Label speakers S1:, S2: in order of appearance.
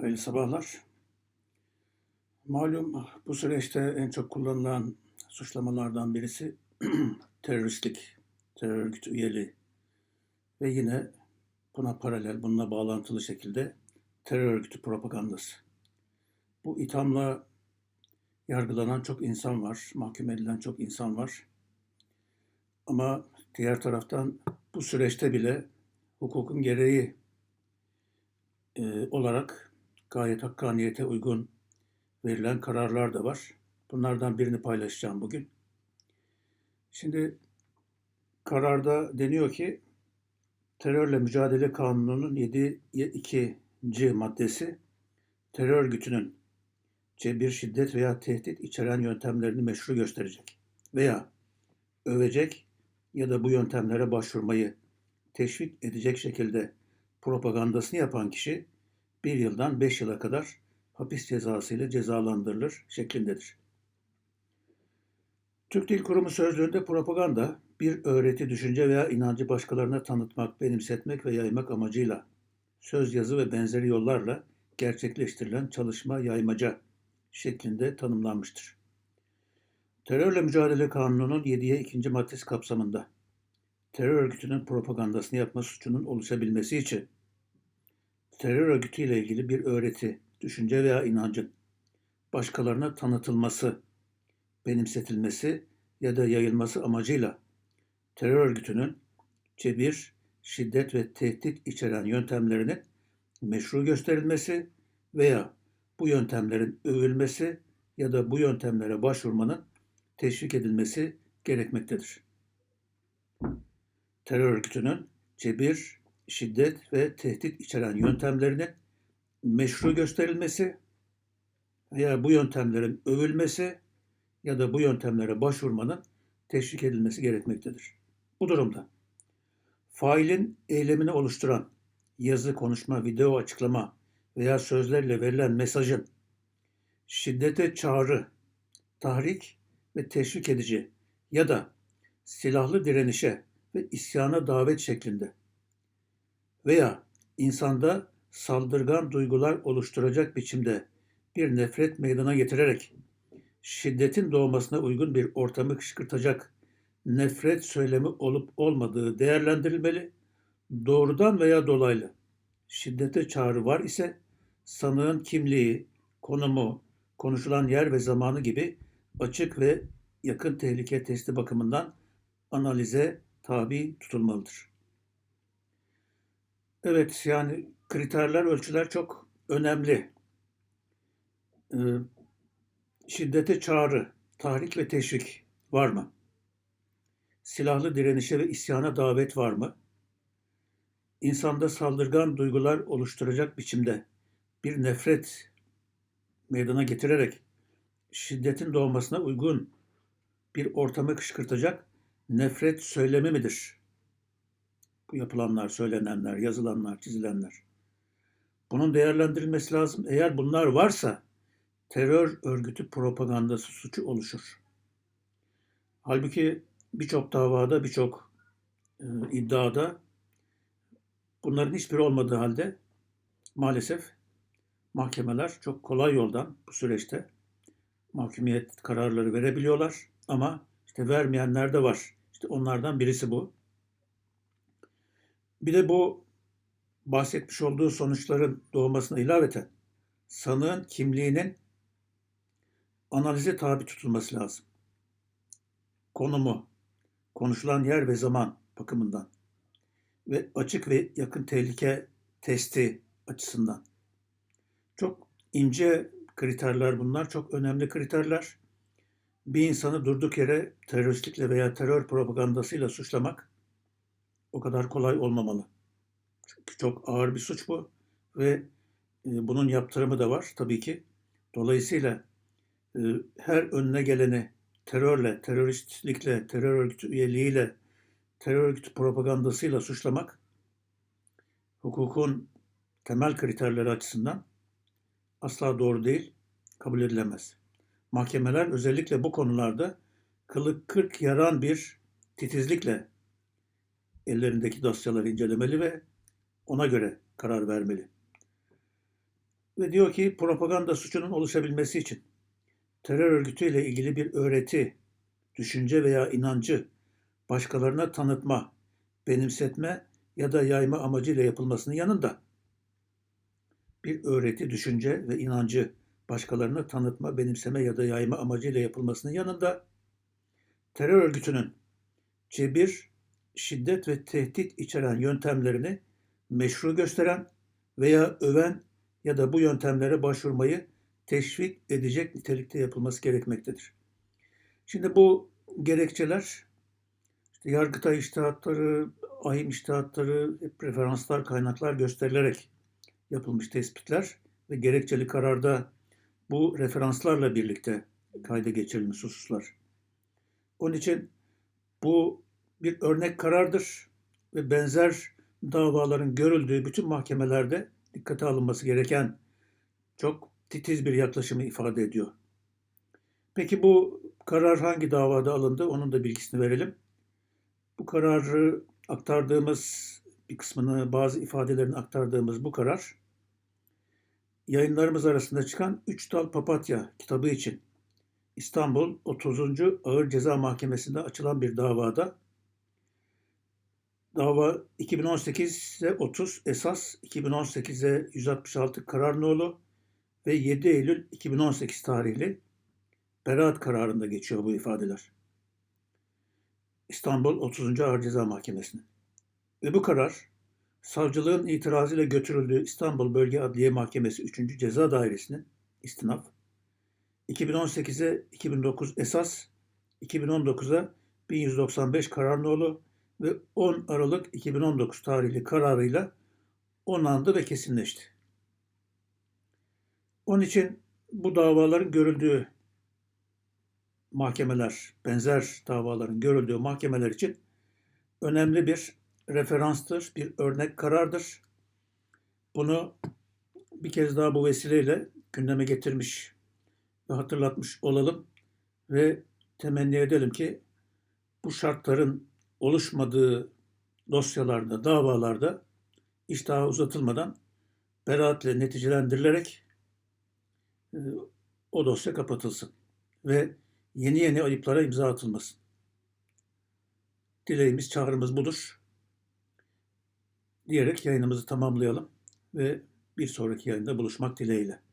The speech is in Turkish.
S1: Hayırlı sabahlar. Malum bu süreçte en çok kullanılan suçlamalardan birisi teröristlik, terör örgütü üyeliği ve yine buna paralel, bununla bağlantılı şekilde terör örgütü propagandası. Bu ithamla yargılanan çok insan var, mahkum edilen çok insan var. Ama diğer taraftan bu süreçte bile hukukun gereği e, olarak gayet hakkaniyete uygun verilen kararlar da var. Bunlardan birini paylaşacağım bugün. Şimdi kararda deniyor ki terörle mücadele kanununun 7.2. maddesi terör örgütünün cebir, şiddet veya tehdit içeren yöntemlerini meşru gösterecek veya övecek ya da bu yöntemlere başvurmayı teşvik edecek şekilde propagandasını yapan kişi bir yıldan beş yıla kadar hapis cezası ile cezalandırılır şeklindedir. Türk Dil Kurumu sözlüğünde propaganda bir öğreti, düşünce veya inancı başkalarına tanıtmak, benimsetmek ve yaymak amacıyla söz, yazı ve benzeri yollarla gerçekleştirilen çalışma, yaymaca şeklinde tanımlanmıştır. Terörle Mücadele Kanunu'nun 7'ye 2. maddesi kapsamında terör örgütünün propagandasını yapma suçunun oluşabilmesi için terör örgütüyle ilgili bir öğreti, düşünce veya inancın başkalarına tanıtılması, benimsetilmesi ya da yayılması amacıyla terör örgütünün cebir, şiddet ve tehdit içeren yöntemlerinin meşru gösterilmesi veya bu yöntemlerin övülmesi ya da bu yöntemlere başvurmanın teşvik edilmesi gerekmektedir. Terör örgütünün cebir, şiddet ve tehdit içeren yöntemlerinin meşru gösterilmesi veya bu yöntemlerin övülmesi ya da bu yöntemlere başvurmanın teşvik edilmesi gerekmektedir. Bu durumda failin eylemini oluşturan yazı, konuşma, video açıklama veya sözlerle verilen mesajın şiddete çağrı, tahrik ve teşvik edici ya da silahlı direnişe ve isyana davet şeklinde veya insanda saldırgan duygular oluşturacak biçimde bir nefret meydana getirerek şiddetin doğmasına uygun bir ortamı kışkırtacak nefret söylemi olup olmadığı değerlendirilmeli. Doğrudan veya dolaylı şiddete çağrı var ise sanığın kimliği, konumu, konuşulan yer ve zamanı gibi açık ve yakın tehlike testi bakımından analize tabi tutulmalıdır. Evet yani kriterler, ölçüler çok önemli. Ee, şiddete çağrı, tahrik ve teşvik var mı? Silahlı direnişe ve isyana davet var mı? İnsanda saldırgan duygular oluşturacak biçimde bir nefret meydana getirerek şiddetin doğmasına uygun bir ortamı kışkırtacak nefret söylemi midir? Bu yapılanlar, söylenenler, yazılanlar, çizilenler. Bunun değerlendirilmesi lazım. Eğer bunlar varsa terör örgütü propagandası suçu oluşur. Halbuki birçok davada, birçok e, iddiada bunların hiçbiri olmadığı halde maalesef mahkemeler çok kolay yoldan bu süreçte mahkumiyet kararları verebiliyorlar ama işte vermeyenler de var. İşte onlardan birisi bu. Bir de bu bahsetmiş olduğu sonuçların doğmasına ilaveten sanığın kimliğinin analize tabi tutulması lazım. Konumu, konuşulan yer ve zaman bakımından ve açık ve yakın tehlike testi açısından. Çok ince kriterler bunlar, çok önemli kriterler. Bir insanı durduk yere teröristlikle veya terör propagandasıyla suçlamak o kadar kolay olmamalı. Çünkü çok ağır bir suç bu ve e, bunun yaptırımı da var tabii ki. Dolayısıyla e, her önüne geleni terörle, teröristlikle, terör örgütü üyeliğiyle, terör örgütü propagandasıyla suçlamak hukukun temel kriterleri açısından asla doğru değil, kabul edilemez. Mahkemeler özellikle bu konularda kılık kırk yaran bir titizlikle ellerindeki dosyaları incelemeli ve ona göre karar vermeli. Ve diyor ki propaganda suçunun oluşabilmesi için terör örgütüyle ilgili bir öğreti, düşünce veya inancı başkalarına tanıtma, benimsetme ya da yayma amacıyla yapılmasının yanında bir öğreti, düşünce ve inancı başkalarına tanıtma, benimseme ya da yayma amacıyla yapılmasının yanında terör örgütünün cebir, şiddet ve tehdit içeren yöntemlerini meşru gösteren veya öven ya da bu yöntemlere başvurmayı teşvik edecek nitelikte yapılması gerekmektedir. Şimdi bu gerekçeler işte Yargıtay iştihatları, ahim iştihatları, referanslar, kaynaklar gösterilerek yapılmış tespitler ve gerekçeli kararda bu referanslarla birlikte kayda geçirilmiş hususlar. Onun için bu bir örnek karardır ve benzer davaların görüldüğü bütün mahkemelerde dikkate alınması gereken çok titiz bir yaklaşımı ifade ediyor. Peki bu karar hangi davada alındı? Onun da bilgisini verelim. Bu kararı aktardığımız bir kısmını, bazı ifadelerini aktardığımız bu karar yayınlarımız arasında çıkan Üç Dal Papatya kitabı için İstanbul 30. Ağır Ceza Mahkemesi'nde açılan bir davada dava 2018'e 30 esas 2018'e 166 karar nolu ve 7 Eylül 2018 tarihli beraat kararında geçiyor bu ifadeler. İstanbul 30. Ağır Ceza Mahkemesi'nin. Ve bu karar savcılığın itirazıyla götürüldüğü İstanbul Bölge Adliye Mahkemesi 3. Ceza Dairesi'nin istinaf 2018'e 2009 esas 2019'a 1195 karar nolu ve 10 Aralık 2019 tarihli kararıyla onandı ve kesinleşti. Onun için bu davaların görüldüğü mahkemeler, benzer davaların görüldüğü mahkemeler için önemli bir referanstır, bir örnek karardır. Bunu bir kez daha bu vesileyle gündeme getirmiş ve hatırlatmış olalım ve temenni edelim ki bu şartların oluşmadığı dosyalarda, davalarda iş daha uzatılmadan beraatle neticelendirilerek e, o dosya kapatılsın ve yeni yeni ayıplara imza atılmasın. Dileğimiz, çağrımız budur. Diyerek yayınımızı tamamlayalım ve bir sonraki yayında buluşmak dileğiyle.